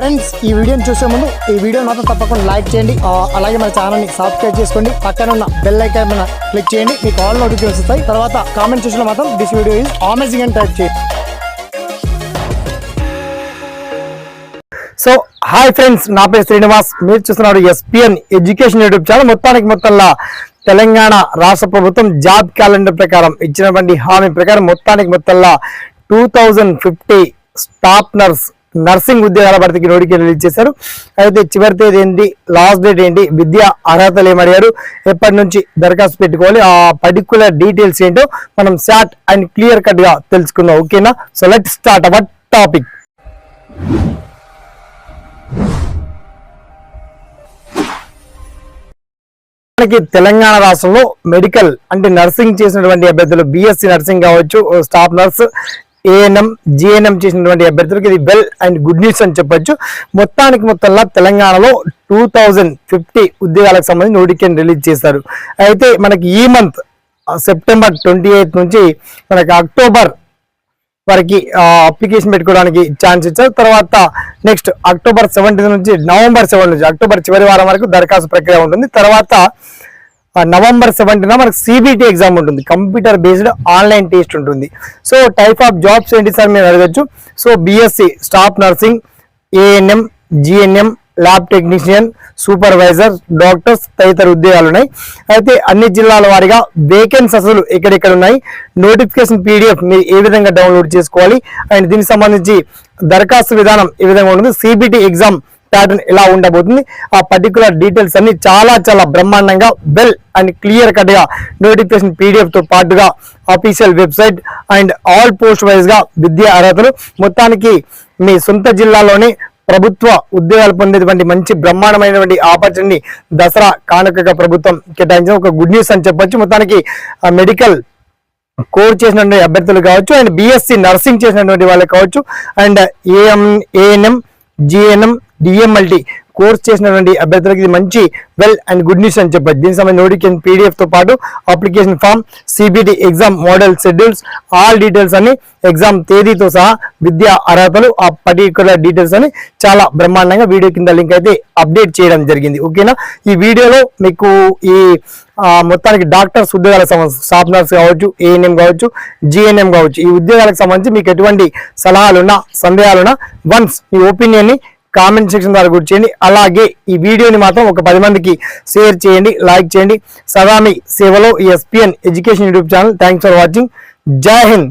Friends ఈ వీడియోని చూసే ముందు ఈ వీడియో మాత్రం తప్పకుండా లైక్ చేయండి. అలాగే మన ఛానల్ని సబ్స్క్రైబ్ చేసుకోండి. పక్కన ఉన్న బెల్ ఐకాన్ మీద క్లిక్ చేయండి. మీకు ఆల్ నోటిఫికేషన్ వస్తాయి. తర్వాత కామెంట్ చూసిన మాత్రం దిస్ వీడియో ఈజ్ అమేజింగ్ అని టైప్ చేయండి. సో హాయ్ ఫ్రెండ్స్ నా పేరు శ్రీనివాస్. మీరు చూస్తున్నారు ఎస్పిఎన్ ఎడ్యుకేషన్ యూట్యూబ్ ఛానల్ మొత్తానికి మొత్తంలో తెలంగాణ రాష్ట్ర ప్రభుత్వం జాబ్ క్యాలెండర్ ప్రకారం ఇచ్చినటువంటి హామీ ప్రకారం మొత్తానికి మొత్తంలో two thousand fifty staff nurses nursing ఉద్యోగాల భర్తీకి నోటిఫికేషన్ రిలీజ్ చేశారు. అయితే చివరి తేదీ ఏంటి? లాస్ట్ డేట్ ఏంటి? విద్యా అర్హతలు ఏమడిగారు? ఎప్పటి నుంచి దరఖాస్తు పెట్టుకోవాలి? ఆ పర్టికులర్ డీటెయిల్స్ ఏంటో మనం షార్ట్ అండ్ క్లియర్ కట్గా తెలుసుకుందాం. ఓకేనా? So let start our topic. మనకి తెలంగాణ రాష్ట్రంలో మెడికల్ అంటే నర్సింగ్ చేసినటువంటి అభ్యర్థులు బిఎస్సి నర్సింగ్ కావచ్చు స్టాఫ్ నర్స్ ఏఎన్ఎం జిఎన్ఎం చేసినటువంటి అభ్యర్థులకు ఇది వెల్ అండ్ గుడ్ న్యూస్ అని చెప్పొచ్చు. మొత్తానికి మొత్తంలో తెలంగాణలో టూ థౌజండ్ ఫిఫ్టీ ఉద్యోగాలకు సంబంధించి నోటిఫికేషన్ రిలీజ్ చేశారు. అయితే మనకి ఈ మంత్ సెప్టెంబర్ ట్వంటీ ఎయిత్ నుంచి మనకి అక్టోబర్ వారికి అప్లికేషన్ పెట్టుకోవడానికి ఛాన్స్ ఇచ్చారు. తర్వాత నెక్స్ట్ అక్టోబర్ సెవెంటీన్ నుంచి నవంబర్ సెవెన్ నుంచి అక్టోబర్ చివరి వారం వరకు దరఖాస్తు ప్రక్రియ ఉంటుంది. తర్వాత నవంబర్ సెవెంటీన్ మనకు సిబిటి ఎగ్జామ్ ఉంటుంది. కంప్యూటర్ బేస్డ్ ఆన్లైన్ టెస్ట్ ఉంటుంది. సో టైప్ ఆఫ్ జాబ్స్ ఏంటి సార్ మీరు అడగచ్చు? So BSc staff nursing ANM GNM lab technician supervisor doctors తదితర ఉద్యోగాలు ఉన్నాయి. అయితే అన్ని జిల్లాల వారీగా వేకెన్సీ అసలు ఎక్కడెక్కడ ఉన్నాయి? నోటిఫికేషన్ పీడిఎఫ్ మీరు ఏ విధంగా డౌన్లోడ్ చేసుకోవాలి? అండ్ దీనికి సంబంధించి దరఖాస్తు విధానం ఏ విధంగా ఉంటుంది? సిబిటి ఎగ్జామ్ ప్యాటర్న్ ఎలా ఉండబోతుంది ఆ పర్టికులర్ డీటెయిల్స్ అన్ని చాలా చాలా బ్రహ్మాండంగా వెల్ అండ్ క్లియర్ కట్గా నోటిఫికేషన్ పీడిఎఫ్తో పాటుగా official website and all post వైజ్గా విద్యా అర్హతలు. మొత్తానికి మీ సొంత జిల్లాలోని ప్రభుత్వ ఉద్యోగాలు పొందేటువంటి మంచి బ్రహ్మాండమైనటువంటి ఆపర్చునిటీ దసరా కానుకగా ప్రభుత్వం కేటాయించిన ఒక గుడ్ న్యూస్ అని చెప్పొచ్చు. మొత్తానికి మెడికల్ కోర్ చేసినటువంటి అభ్యర్థులు కావచ్చు అండ్ బిఎస్సి నర్సింగ్ చేసినటువంటి వాళ్ళు కావచ్చు. And AM ANM GNM DMLT course చేసినటువంటి అభ్యర్థులకు ఇది మంచి వెల్ అండ్ గుడ్ న్యూస్ అని చెప్పచ్చు. దీనికి సంబంధించి నోటిఫికేషన్ పీడిఎఫ్తో పాటు application form CBT exam model schedules all details అని ఎగ్జామ్ తేదీతో సహా విద్యా అర్హతలు ఆ పర్టికులర్ డీటెయిల్స్ అని చాలా బ్రహ్మాండంగా వీడియో కింద లింక్ అయితే అప్డేట్ చేయడం జరిగింది. ఓకేనా ఈ వీడియోలో మీకు ఈ మొత్తానికి డాక్టర్స్ ఉద్యోగాలకు సంబంధించి స్టాఫ్ నర్స్ కావచ్చు ఏఎన్ఎం కావచ్చు జిఎన్ఎం కావచ్చు ఈ ఉద్యోగాలకు సంబంధించి మీకు ఎటువంటి సలహాలున్నా సందేహాలున్నా వన్స్ మీ ఒపీనియన్ని కామెంట్ సెక్షన్ ద్వారా గుర్తు చేయండి. అలాగే ఈ వీడియోని మాత్రం ఒక పది మందికి షేర్ చేయండి లైక్ చేయండి. సదామి సేవలో SPN education YouTube channel. Thanks for watching జై హింద్.